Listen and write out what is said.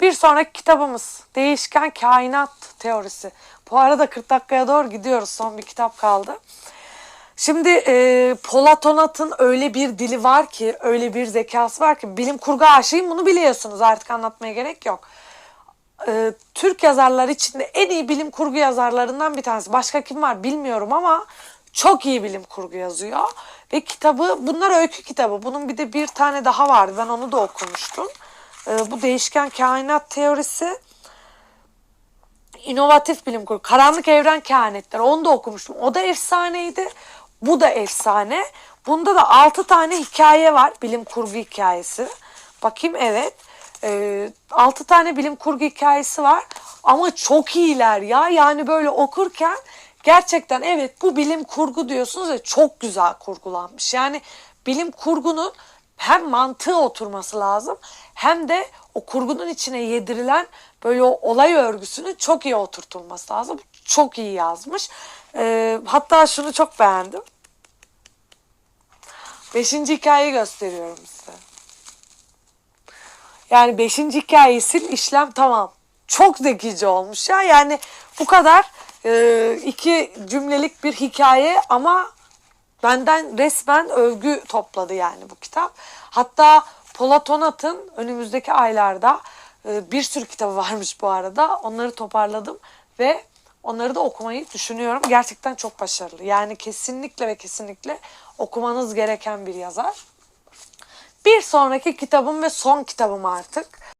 Bir sonraki kitabımız Değişken Kainat Teorisi. Bu arada 40 dakikaya doğru gidiyoruz. Son bir kitap kaldı. Şimdi e, Platonat'ın öyle bir dili var ki, öyle bir zekası var ki bilim kurgu aşığıyım bunu biliyorsunuz artık anlatmaya gerek yok. E, Türk yazarlar içinde en iyi bilim kurgu yazarlarından bir tanesi. Başka kim var bilmiyorum ama çok iyi bilim kurgu yazıyor. Ve kitabı, bunlar öykü kitabı. Bunun bir de bir tane daha vardı. Ben onu da okumuştum. E, bu değişken kainat teorisi inovatif bilim kurgu. Karanlık Evren Kehanetleri. Onu da okumuştum. O da efsaneydi. Bu da efsane. Bunda da 6 tane hikaye var. Bilim kurgu hikayesi. Bakayım evet. 6 tane bilim kurgu hikayesi var. Ama çok iyiler ya. Yani böyle okurken gerçekten evet bu bilim kurgu diyorsunuz ve çok güzel kurgulanmış. Yani bilim kurgunun hem mantığı oturması lazım hem de o kurgunun içine yedirilen böyle o olay örgüsünün çok iyi oturtulması lazım. Çok iyi yazmış. Ee, hatta şunu çok beğendim. Beşinci hikayeyi gösteriyorum size. Yani beşinci hikayeyi sil işlem tamam. Çok zekice olmuş ya. Yani bu kadar e, iki cümlelik bir hikaye ama benden resmen övgü topladı yani bu kitap. Hatta Platonat'ın önümüzdeki aylarda e, bir sürü kitabı varmış bu arada. Onları toparladım ve onları da okumayı düşünüyorum. Gerçekten çok başarılı. Yani kesinlikle ve kesinlikle okumanız gereken bir yazar. Bir sonraki kitabım ve son kitabım artık.